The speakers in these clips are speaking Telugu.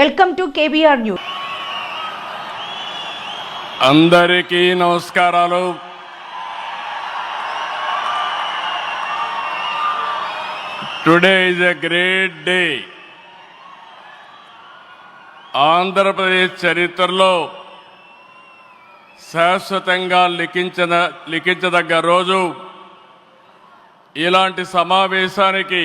వెల్కమ్ టు కేబీఆర్ న్యూస్ అందరికీ నమస్కారాలు today is a great day Andhra Pradesh చరిత్రలో శాశ్వతంగా లిఖించద లిఖించదగ్గ రోజు ఇలాంటి సమావేశానికి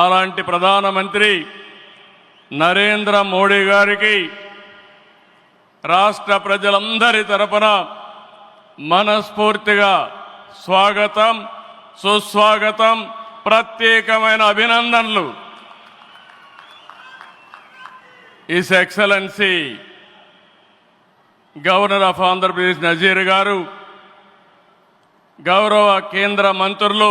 అలాంటి ప్రధానమంత్రి నరేంద్ర మోడీ గారికి రాష్ట్ర ప్రజలందరి తరపున మనస్ఫూర్తిగా స్వాగతం సుస్వాగతం ప్రత్యేకమైన అభినందనలు his excellency governor of Andhra Pradesh Nazeer garu గౌరవ కేంద్ర మంత్రులు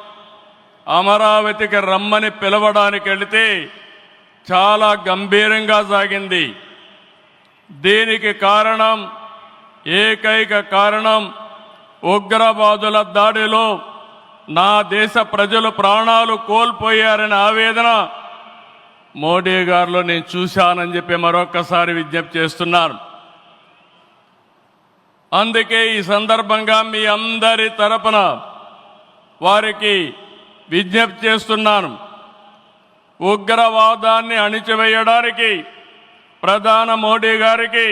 అమరావతికి రమ్మని పిలవడానికి వెళితే చాలా గంభీరంగా సాగింది దీనికి కారణం ఏకైక కారణం ఉగ్రవాదుల దాడిలో నా దేశ ప్రజలు ప్రాణాలు కోల్పోయారనే ఆవేదన మోడీ గారిలో నేను చూశానని చెప్పి మరొక్కసారి విజ్ఞప్తి చేస్తున్నాను అందుకే ఈ సందర్భంగా మీ అందరి తరపున వారికి విజ్ఞప్తి చేస్తున్నాను ఉగ్రవాదాన్ని అణిచివేయడానికి ప్రధాన మోడీ గారికి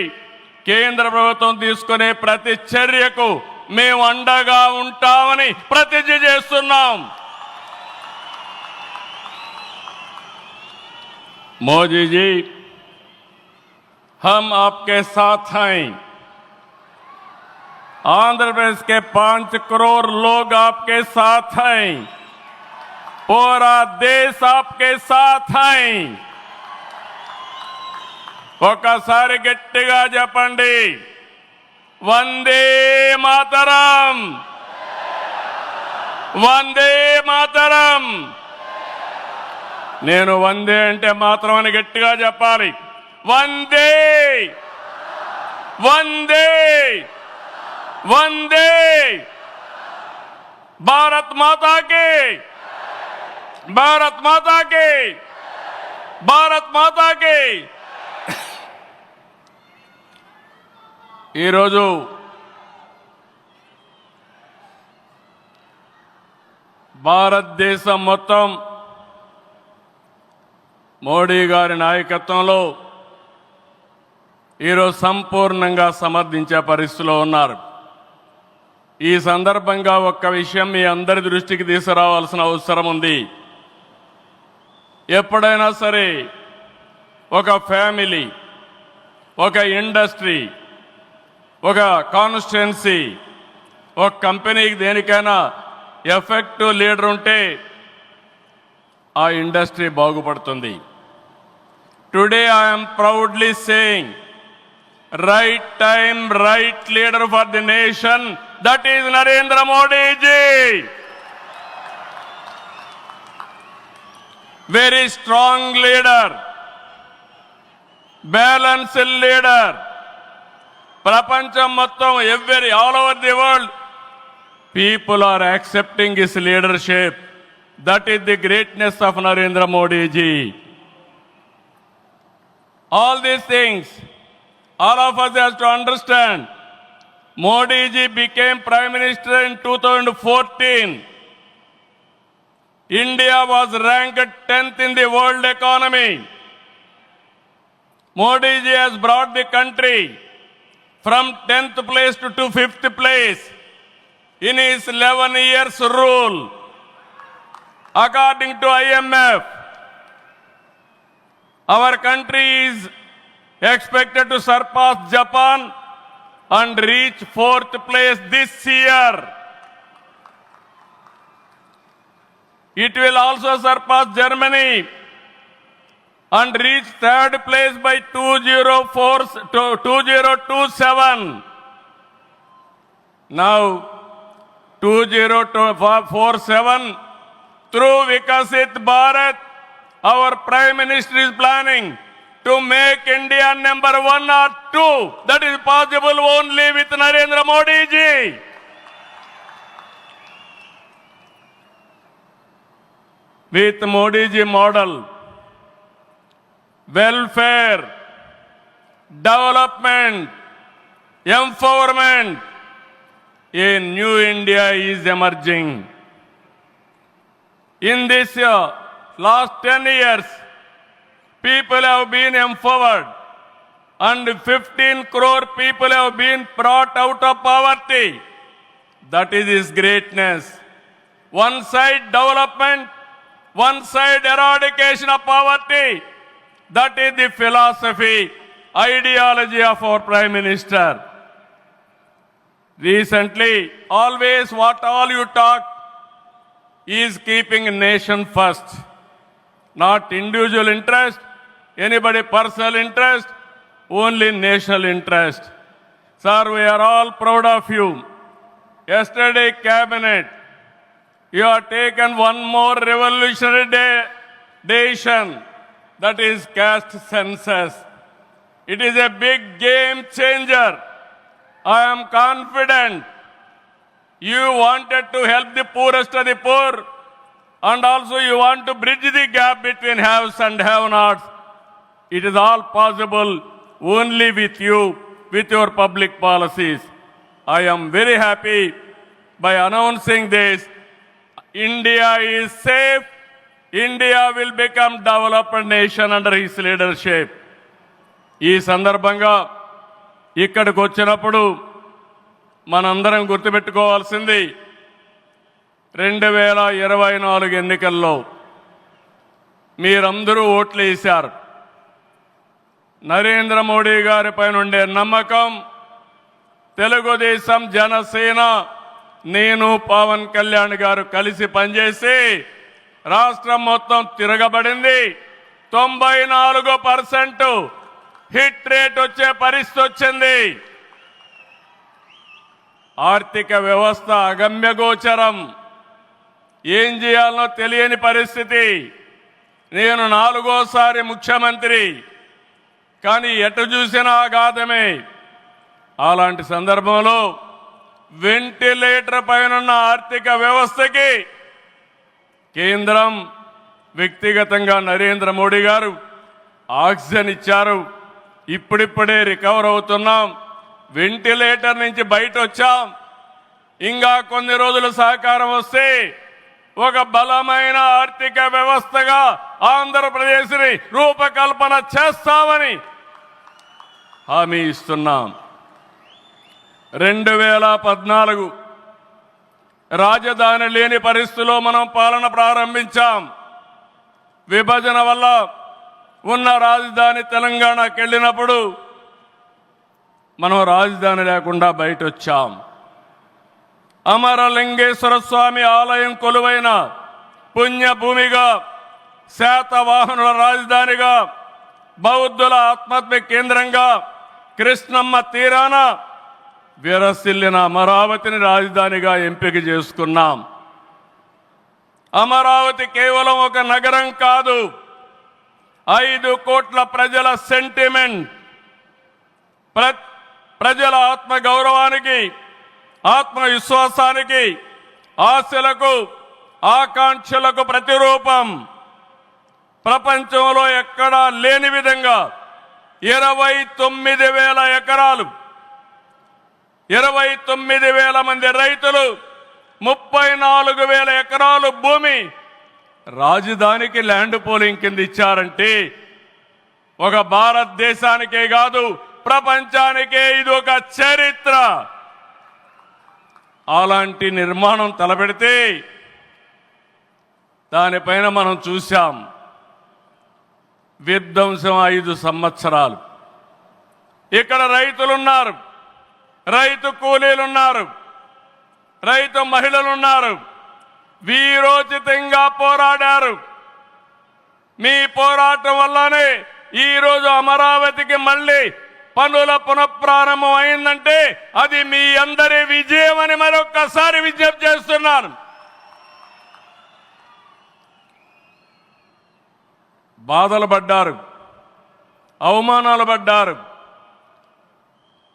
కేంద్ర ప్రభుత్వం తీసుకునే ప్రతి చర్యకు మేము అండగా ఉంటామని ప్రతిజ్ఞ చేస్తున్నాం मोदी जी हम आपके साथ हैं आंध्र प्रदेश के पांच करोड़ लोग आपके साथ हैं पूरा देश आपके साथ हैं ఒకసారి గట్టిగా చెప్పండి వందే మాతరం వందే మాతరం నేను వందే అంటే మాత్రం అని గట్టిగా చెప్పాలి వందే వందే వందే భారత్ మాతాకి భారత్ మాతాకి భారత్ మాతాకి ఈరోజు భారతదేశం మొత్తం మోడీ గారి నాయకత్వంలో ఈరోజు సంపూర్ణంగా సమర్థించే పరిస్థితిలో ఉన్నారు ఈ సందర్భంగా ఒక్క విషయం మీ అందరి దృష్టికి తీసుకురావాల్సిన అవసరం ఉంది ఎప్పుడైనా సరే ఒక ఫ్యామిలీ ఒక ఇండస్ట్రీ ఒక కాన్స్టిట్యున్సీ ఒక కంపెనీకి దేనికైనా ఎఫెక్టివ్ లీడర్ ఉంటే ఆ ఇండస్ట్రీ బాగుపడుతుంది today I'm proudly saying right time right leader for the nation that is Narendra Modiji very strong leader balanced leader ప్రపంచం మొత్తం every all over the world people are accepting his leadership that is the greatness of Narendra Modiji all these things all of us has to understand Modiji became prime minister in two thousand fourteen India was ranked 10th in the world economy. Modi ji has brought the country from 10th place to 5th place in his 11 years rule. According to IMF, our country is expected to surpass Japan and reach 4th place this year. It will also surpass Germany and reach third place by 2004, 2027. Now, 2047, through Vikasit Bharat, our Prime Minister is planning to make India number one or two. That is possible only with Narendra Modi ji. with ji model, welfare, development, empowerment, a new India is emerging. In this year, last 10 years, people have been empowered and 15 crore people have been brought out of poverty. That is his greatness. One side development, one side eradication of poverty. That is the philosophy, ideology of our Prime Minister. Recently, always what all you talk is keeping nation first. Not individual interest, anybody personal interest, only national interest. Sir, we are all proud of you. Yesterday, cabinet you have taken one more revolutionary day, decision, that is caste census. It is a big game changer. I am confident you wanted to help the poorest of the poor and also you want to bridge the gap between haves and have-nots. It is all possible only with you, with your public policies. I am very happy by announcing this India is safe India will become developed nation under his leadership. ఈ సందర్భంగా ఇక్కడికి వచ్చినప్పుడు మనందరం గుర్తుపెట్టుకోవాల్సింది రెండు వేల ఇరవై నాలుగు ఎన్నికల్లో మీరందరూ ఓట్లు వేశారు నరేంద్ర మోడీ గారి పైన ఉండే నమ్మకం తెలుగుదేశం జనసేన నేను పవన్ కళ్యాణ్ గారు కలిసి పనిచేసి రాష్ట్రం మొత్తం తిరగబడింది తొంభై నాలుగు పర్సెంట్ హిట్ రేట్ వచ్చే పరిస్థితి వచ్చింది ఆర్థిక వ్యవస్థ అగమ్యగోచరం ఏం చేయాలో తెలియని పరిస్థితి నేను నాలుగోసారి ముఖ్యమంత్రి కానీ ఎటు చూసినా అగాధమే అలాంటి సందర్భంలో వెంటిలేటర్ పైన ఆర్థిక వ్యవస్థకి కేంద్రం వ్యక్తిగతంగా నరేంద్ర మోడీ గారు ఆక్సిజన్ ఇచ్చారు ఇప్పుడిప్పుడే రికవర్ అవుతున్నాం వెంటిలేటర్ నుంచి బయట వచ్చాం ఇంకా కొన్ని రోజులు సహకారం వస్తే ఒక బలమైన ఆర్థిక వ్యవస్థగా ఆంధ్రప్రదేశ్ని రూపకల్పన చేస్తామని హామీ ఇస్తున్నాం రెండు వేల పద్నాలుగు రాజధాని లేని పరిస్థితిలో మనం పాలన ప్రారంభించాం విభజన వల్ల ఉన్న రాజధాని తెలంగాణకు వెళ్ళినప్పుడు మనం రాజధాని లేకుండా బయట వచ్చాం అమరలింగేశ్వర స్వామి ఆలయం కొలువైన పుణ్యభూమిగా శాతవాహనుల రాజధానిగా బౌద్ధుల ఆత్మాత్మిక కేంద్రంగా కృష్ణమ్మ తీరాన విరసిల్లిన అమరావతిని రాజధానిగా ఎంపిక చేసుకున్నాం అమరావతి కేవలం ఒక నగరం కాదు ఐదు కోట్ల ప్రజల సెంటిమెంట్ ప్ర ప్రజల ఆత్మ గౌరవానికి ఆత్మవిశ్వాసానికి ఆశలకు ఆకాంక్షలకు ప్రతిరూపం ప్రపంచంలో ఎక్కడా లేని విధంగా ఇరవై తొమ్మిది వేల ఎకరాలు ఇరవై తొమ్మిది వేల మంది రైతులు ముప్పై నాలుగు వేల ఎకరాలు భూమి రాజధానికి ల్యాండ్ పోలింగ్ కింద ఇచ్చారంటే ఒక భారతదేశానికే కాదు ప్రపంచానికే ఇది ఒక చరిత్ర అలాంటి నిర్మాణం తలపెడితే దానిపైన మనం చూశాం విధ్వంసం ఐదు సంవత్సరాలు ఇక్కడ రైతులున్నారు రైతు కూలీలున్నారు రైతు మహిళలున్నారు వీరోచితంగా పోరాడారు మీ పోరాటం వల్లనే ఈరోజు అమరావతికి మళ్ళీ పనుల పునఃప్రారంభం అయిందంటే అది మీ అందరి విజయం అని మరొక్కసారి విజ్ఞప్తి చేస్తున్నాను బాధలు పడ్డారు అవమానాలు పడ్డారు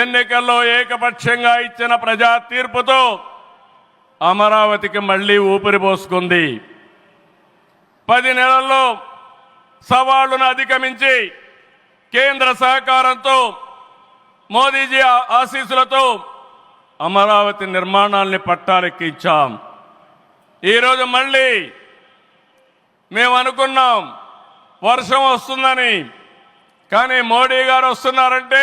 ఎన్నికల్లో ఏకపక్షంగా ఇచ్చిన ప్రజా తీర్పుతో అమరావతికి మళ్లీ ఊపిరి పోసుకుంది పది నెలల్లో సవాళ్లను అధిగమించి కేంద్ర సహకారంతో మోదీజీ ఆశీసులతో అమరావతి నిర్మాణాన్ని పట్టాలెక్కించాం ఈరోజు మళ్ళీ మేము అనుకున్నాం వర్షం వస్తుందని కానీ మోడీ గారు వస్తున్నారంటే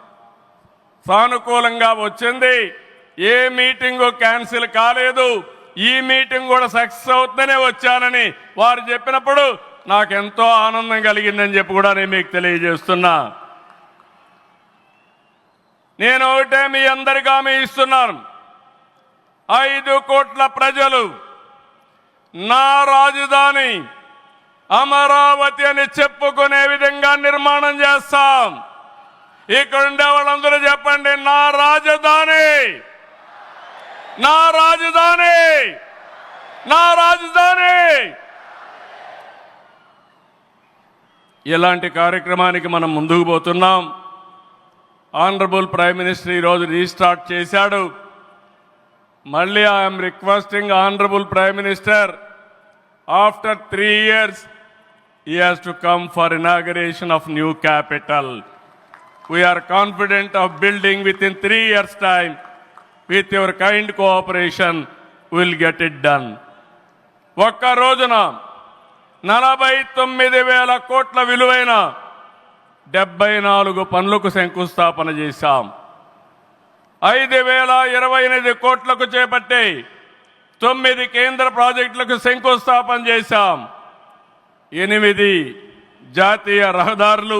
సానుకూలంగా వచ్చింది ఏ మీటింగు క్యాన్సిల్ కాలేదు ఈ మీటింగ్ కూడా సక్సెస్ అవుతుందనే వచ్చానని వారు చెప్పినప్పుడు నాకు ఎంతో ఆనందం కలిగిందని చెప్పి కూడా నేను మీకు తెలియజేస్తున్నా నేను ఒకటే మీ అందరికీ ఆమె ఇస్తున్నాను ఐదు కోట్ల ప్రజలు నా రాజధాని అమరావతి అని చెప్పుకునే విధంగా నిర్మాణం చేస్తాం ఇక్కడ ఉండే వాళ్ళందరూ చెప్పండి నా రాజధాని నా రాజధాని నా రాజధాని ఇలాంటి కార్యక్రమానికి మనం ముందుకు పోతున్నాం ఆనరబుల్ ప్రైమ్ మినిస్టర్ ఈరోజు రీస్టార్ట్ చేశాడు మళ్ళీ I'm requesting honourable prime minister after three years he has to come for inauguration of new capital we're confident of building with in three years time with your kind cooperation will get it done ఒక్క రోజున నలభై తొమ్మిది వేల కోట్ల విలువైన డెబ్బై నాలుగు పనులకు శంకుస్థాపన చేశాం ఐదు వేల ఇరవై ఎనిమిది కోట్లకు చేపట్టి తొమ్మిది కేంద్ర ప్రాజెక్టులకు శంకుస్థాపన చేశాం ఎనిమిది జాతీయ రహదారులు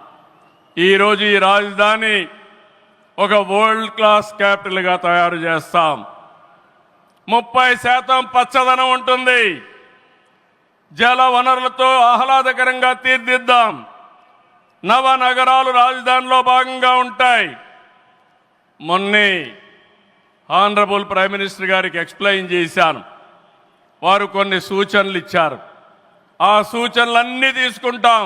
ఈరోజు ఈ రాజధాని ఒక వరల్డ్ క్లాస్ క్యాపిటల్గా తయారు చేస్తాం ముప్పై శాతం పచ్చదనం ఉంటుంది జల వనరులతో ఆహ్లాదకరంగా తీర్దిద్దాం నవ నగరాలు రాజధానిలో భాగంగా ఉంటాయి మొన్నే ఆనరబుల్ ప్రైమ్ మినిస్టర్ గారికి ఎక్స్ప్లెయిన్ చేశాను వారు కొన్ని సూచనలు ఇచ్చారు ఆ సూచనలన్నీ తీసుకుంటాం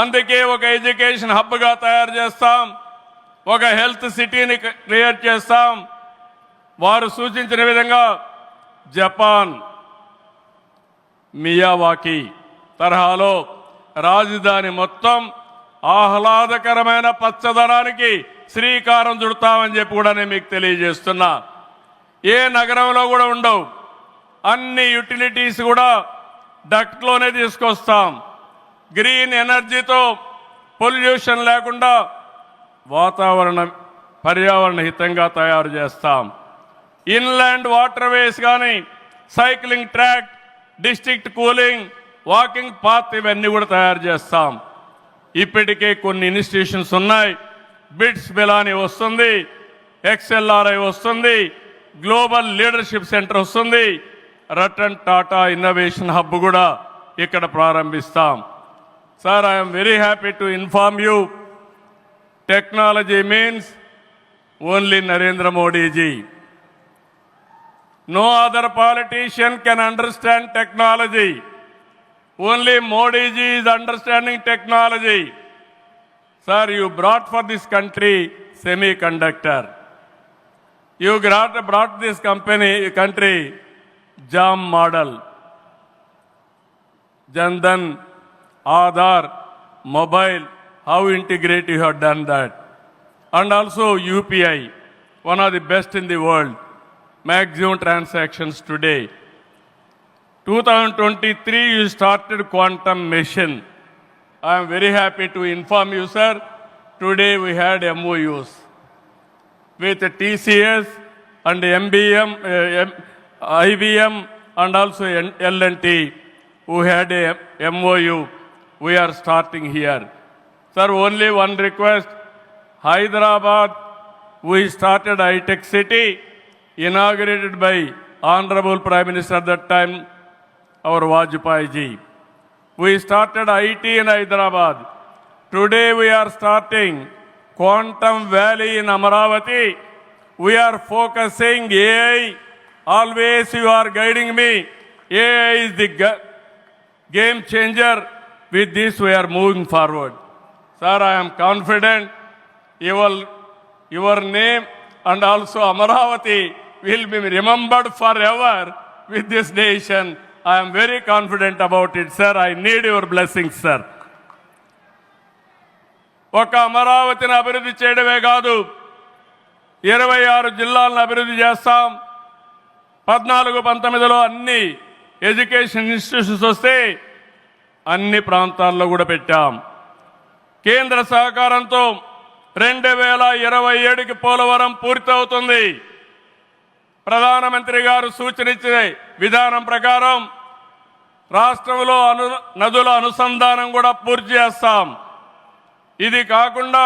అందుకే ఒక ఎడ్యుకేషన్ హబ్గా తయారు చేస్తాం ఒక హెల్త్ సిటీని క్రియేట్ చేస్తాం వారు సూచించిన విధంగా జపాన్ మియావాకి తరహాలో రాజధాని మొత్తం ఆహ్లాదకరమైన పచ్చదనానికి శ్రీకారం చుడతామని చెప్పి కూడా నేను మీకు తెలియజేస్తున్నా ఏ నగరంలో కూడా ఉండవు అన్ని యుటిలిటీస్ కూడా డక్ట్లోనే తీసుకొస్తాం గ్రీన్ ఎనర్జీతో పొల్యూషన్ లేకుండా వాతావరణ పర్యావరణ హితంగా తయారు చేస్తాం ఇన్లాండ్ వాటర్వేస్ కానీ cycling track district cooling walking path ఇవన్నీ కూడా తయారు చేస్తాం ఇప్పటికే కొన్ని ఇన్స్టిట్యూషన్స్ ఉన్నాయి బిట్స్ బిలాని వస్తుంది ఎక్స్ఎల్ఆర్ఐ వస్తుంది గ్లోబల్ లీడర్షిప్ సెంటర్ వస్తుంది రటన్ టాటా ఇన్నోవేషన్ హబ్ కూడా ఇక్కడ ప్రారంభిస్తాం Sir, I am very happy to inform you technology means only Narendra Modi ji. No other politician can understand technology. Only Modi ji is understanding technology. Sir, you brought for this country semiconductor. You brought this company, country, JAM model. Jandan Aadhaar, mobile, how integrated you have done that. And also UPI, one of the best in the world, maximum transactions today. 2023, you started quantum mission. I am very happy to inform you, sir. Today we had MOUs with TCS and MBM, uh, IBM and also L&T who had a MOU we are starting here. Sir, only one request. Hyderabad, we started high-tech city, inaugurated by Honorable Prime Minister at that time, our Vajpayee ji. We started IT in Hyderabad. Today we are starting Quantum Valley in Amaravati. We are focusing AI. Always you are guiding me. AI is the game changer. with this we are moving forward. Sir, I am confident your, your name and also Amaravati will be remembered forever with this nation. I am very confident about it, sir. I need your blessings, sir. ఒక అమరావతిని అభివృద్ధి చేయడమే కాదు ఇరవై ఆరు జిల్లాలను అభివృద్ధి చేస్తాం పద్నాలుగు పంతొమ్మిదిలో అన్ని ఎడ్యుకేషన్ ఇన్స్టిట్యూషన్స్ వస్తే అన్ని ప్రాంతాల్లో కూడా పెట్టాం కేంద్ర సహకారంతో రెండు వేల ఇరవై ఏడుకి పోలవరం పూర్తవుతుంది ప్రధానమంత్రి గారు సూచనిచ్చే విధానం ప్రకారం రాష్ట్రంలో అను నదుల అనుసంధానం కూడా పూర్తి చేస్తాం ఇది కాకుండా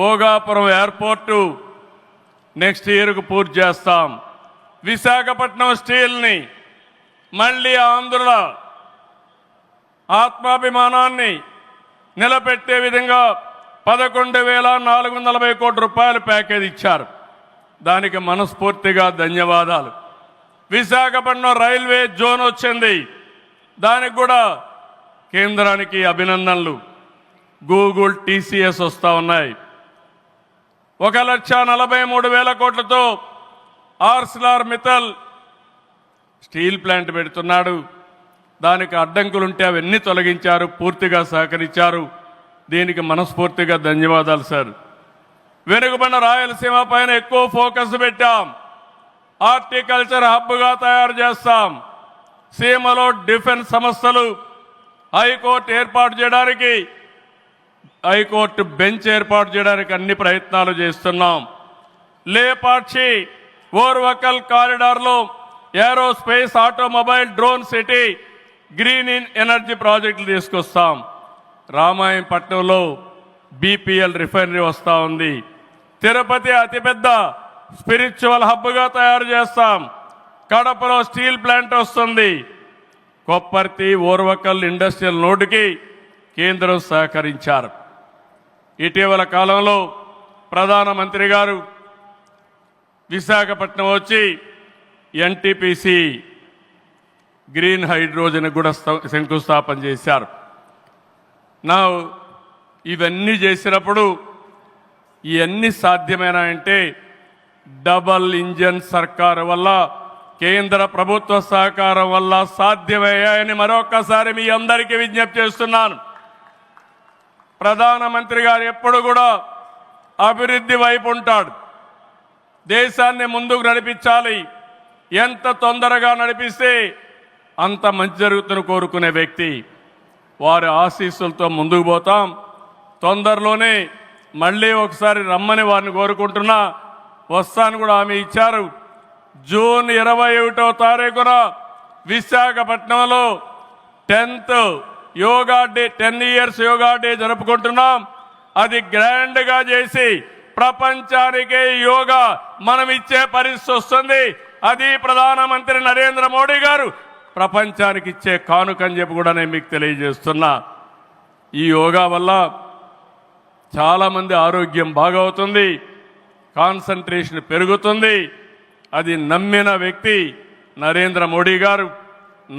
భోగాపురం ఎయిర్పోర్టు నెక్స్ట్ ఇయర్కు పూర్తి చేస్తాం విశాఖపట్నం స్టీల్ని మళ్ళీ ఆంధ్రలో ఆత్మాభిమానాన్ని నిలబెట్టే విధంగా పదకొండు వేల నాలుగు వందల నలభై కోట్ల రూపాయల ప్యాకేజ్ ఇచ్చారు దానికి మనస్ఫూర్తిగా ధన్యవాదాలు విశాఖపట్నం రైల్వే జోన్ వచ్చింది దానికి కూడా కేంద్రానికి అభినందనలు గూగుల్ టీసీఎస్ వస్తూ ఉన్నాయి ఒక లక్ష నలభై మూడు వేల కోట్లతో ఆర్సిలార్ మితల్ స్టీల్ ప్లాంట్ పెడుతున్నాడు దానికి అడ్డంకులుంటే అవన్నీ తొలగించారు పూర్తిగా సహకరించారు దీనికి మనస్ఫూర్తిగా ధన్యవాదాలు సార్ వెనుకబడిన రాయలసీమ పైన ఎక్కువ ఫోకస్ పెట్టాం హార్టికల్చర్ హబ్గా తయారు చేస్తాం సీమలో డిఫెన్స్ సంస్థలు హైకోర్టు ఏర్పాటు చేయడానికి హైకోర్టు బెంచ్ ఏర్పాటు చేయడానికి అన్ని ప్రయత్నాలు చేస్తున్నాం Lepakshi Orvakal కారిడార్లో aerospace automobile drone city green energy ప్రాజెక్టులు తీసుకొస్తాం రామాయణపట్నంలో బీపీఎల్ రిఫైనరీ వస్తూ ఉంది తిరుపతి అతిపెద్ద స్పిరిచువల్ హబ్గా తయారు చేస్తాం కడపలో స్టీల్ ప్లాంట్ వస్తుంది కొప్పర్తి ఓర్వకల్ ఇండస్ట్రియల్ నోటుకి కేంద్రం సహకరించారు ఇటీవల కాలంలో ప్రధానమంత్రి గారు విశాఖపట్నం వచ్చి ఎన్టీపీసీ గ్రీన్ హైడ్రోజన్ కూడా శంకుస్థాపన చేశారు నా ఇవన్నీ చేసినప్పుడు ఇవన్నీ సాధ్యమైనాయంటే అంటే డబల్ ఇంజన్ సర్కారు వల్ల కేంద్ర ప్రభుత్వ సహకారం వల్ల సాధ్యమయ్యాయని మరొకసారి మీ అందరికీ విజ్ఞప్తి చేస్తున్నాను ప్రధానమంత్రి గారు ఎప్పుడు కూడా అభివృద్ధి వైపు ఉంటాడు దేశాన్ని ముందుకు నడిపించాలి ఎంత తొందరగా నడిపిస్తే అంత మంచి జరుగుతున్న కోరుకునే వ్యక్తి వారి ఆశీస్సులతో ముందుకు పోతాం తొందరలోనే మళ్ళీ ఒకసారి రమ్మని వారిని కోరుకుంటున్నా వస్తాను కూడా ఆమె ఇచ్చారు జూన్ ఇరవై ఒకటో తారీఖున విశాఖపట్నంలో tenth yoga day ten years yoga day జరుపుకుంటున్నాం అది గ్రాండ్గా చేసి ప్రపంచానికి యోగా మనం ఇచ్చే పరిస్థితి వస్తుంది అది ప్రధానమంత్రి నరేంద్ర మోడీ గారు ప్రపంచానికి ఇచ్చే కానుక అని చెప్పి కూడా నేను మీకు తెలియజేస్తున్నా ఈ యోగా వల్ల చాలామంది ఆరోగ్యం బాగవుతుంది కాన్సన్ట్రేషన్ పెరుగుతుంది అది నమ్మిన వ్యక్తి నరేంద్ర మోడీ గారు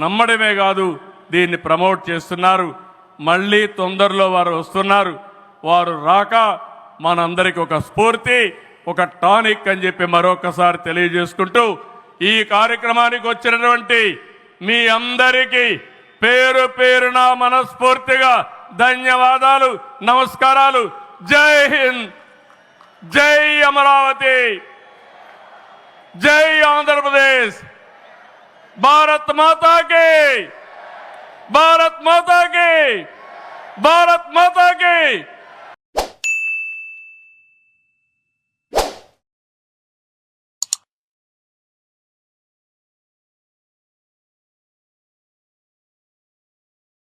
నమ్మడమే కాదు దీన్ని ప్రమోట్ చేస్తున్నారు మళ్ళీ తొందరలో వారు వస్తున్నారు వారు రాక మనందరికీ ఒక స్ఫూర్తి ఒక టానిక్ అని చెప్పి మరొకసారి తెలియజేసుకుంటూ ఈ కార్యక్రమానికి వచ్చినటువంటి మీ అందరికీ పేరు పేరున మనస్ఫూర్తిగా ధన్యవాదాలు నమస్కారాలు జై హింద్ జై అమరావతి జై ఆంధ్రప్రదేశ్ భారత్ మాతాకి భారత్ మాతాకి భారత్ మాతాకి